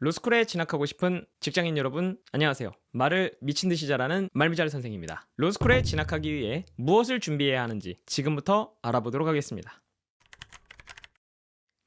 로스쿨에 진학하고 싶은 직장인 여러분 안녕하세요. 말을 미친 듯이 잘하는 말미잘 선생입니다. 로스쿨에 진학하기 위해 무엇을 준비해야 하는지 지금부터 알아보도록 하겠습니다.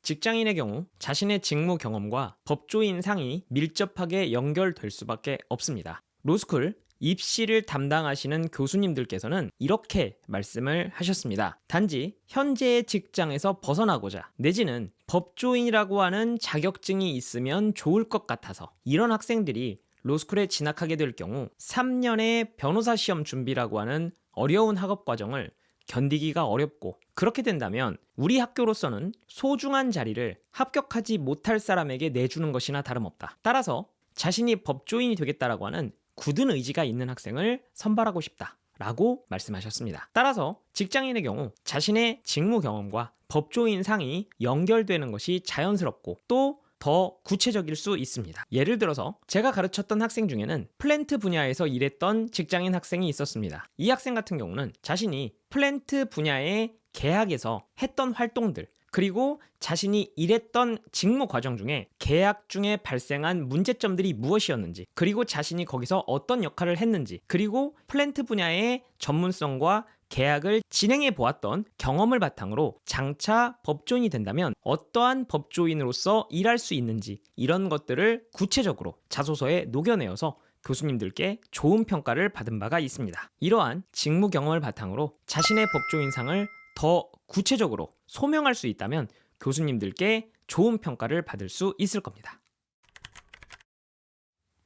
직장인의 경우 자신의 직무 경험과 법조인 상이 밀접하게 연결될 수밖에 없습니다. 로스쿨 입시를 담당하시는 교수님들께서는 이렇게 말씀을 하셨습니다. 단지 현재의 직장에서 벗어나고자 내지는 법조인이라고 하는 자격증이 있으면 좋을 것 같아서 이런 학생들이 로스쿨에 진학하게 될 경우 3년의 변호사 시험 준비라고 하는 어려운 학업 과정을 견디기가 어렵고 그렇게 된다면 우리 학교로서는 소중한 자리를 합격하지 못할 사람에게 내주는 것이나 다름없다. 따라서 자신이 법조인이 되겠다라고 하는 굳은 의지가 있는 학생을 선발하고 싶다. 라고 말씀하셨습니다. 따라서 직장인의 경우 자신의 직무 경험과 법조인 상이 연결되는 것이 자연스럽고 또더 구체적일 수 있습니다. 예를 들어서 제가 가르쳤던 학생 중에는 플랜트 분야에서 일했던 직장인 학생이 있었습니다. 이 학생 같은 경우는 자신이 플랜트 분야의 계약에서 했던 활동들 그리고 자신이 일했던 직무 과정 중에 계약 중에 발생한 문제점들이 무엇이었는지, 그리고 자신이 거기서 어떤 역할을 했는지, 그리고 플랜트 분야의 전문성과 계약을 진행해 보았던 경험을 바탕으로 장차 법조인이 된다면 어떠한 법조인으로서 일할 수 있는지 이런 것들을 구체적으로 자소서에 녹여내어서 교수님들께 좋은 평가를 받은 바가 있습니다. 이러한 직무 경험을 바탕으로 자신의 법조인상을 더 구체적으로 소명할 수 있다면 교수님들께 좋은 평가를 받을 수 있을 겁니다.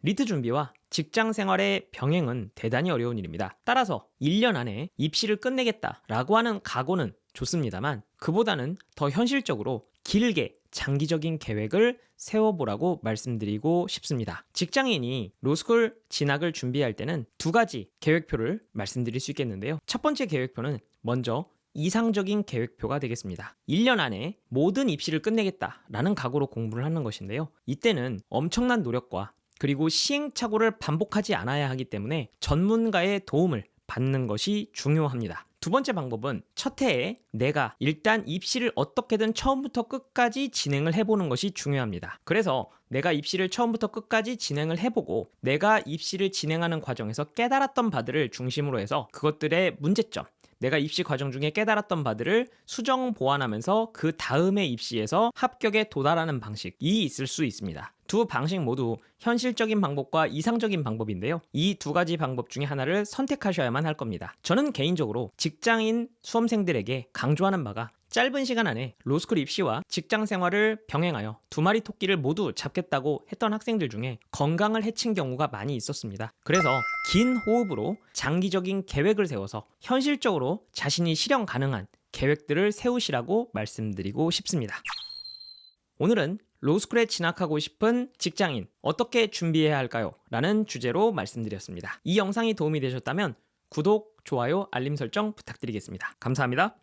리트 준비와 직장 생활의 병행은 대단히 어려운 일입니다. 따라서 1년 안에 입시를 끝내겠다라고 하는 각오는 좋습니다만 그보다는 더 현실적으로 길게 장기적인 계획을 세워보라고 말씀드리고 싶습니다. 직장인이 로스쿨 진학을 준비할 때는 두 가지 계획표를 말씀드릴 수 있겠는데요. 첫 번째 계획표는 먼저 이상적인 계획표가 되겠습니다. 1년 안에 모든 입시를 끝내겠다라는 각오로 공부를 하는 것인데요. 이때는 엄청난 노력과 그리고 시행착오를 반복하지 않아야 하기 때문에 전문가의 도움을 받는 것이 중요합니다. 두 번째 방법은 첫 해에 내가 일단 입시를 어떻게든 처음부터 끝까지 진행을 해보는 것이 중요합니다. 그래서 내가 입시를 처음부터 끝까지 진행을 해보고 내가 입시를 진행하는 과정에서 깨달았던 바들을 중심으로 해서 그것들의 문제점, 내가 입시 과정 중에 깨달았던 바들을 수정 보완하면서 그 다음의 입시에서 합격에 도달하는 방식이 있을 수 있습니다. 두 방식 모두 현실적인 방법과 이상적인 방법인데요. 이 두 가지 방법 중에 하나를 선택하셔야만 할 겁니다. 저는 개인적으로 직장인 수험생들에게 강조하는 바가 짧은 시간 안에 로스쿨 입시와 직장 생활을 병행하여 두 마리 토끼를 모두 잡겠다고 했던 학생들 중에 건강을 해친 경우가 많이 있었습니다. 그래서 긴 호흡으로 장기적인 계획을 세워서 현실적으로 자신이 실현 가능한 계획들을 세우시라고 말씀드리고 싶습니다. 오늘은 로스쿨에 진학하고 싶은 직장인 어떻게 준비해야 할까요? 라는 주제로 말씀드렸습니다. 이 영상이 도움이 되셨다면 구독, 좋아요, 알림 설정 부탁드리겠습니다. 감사합니다.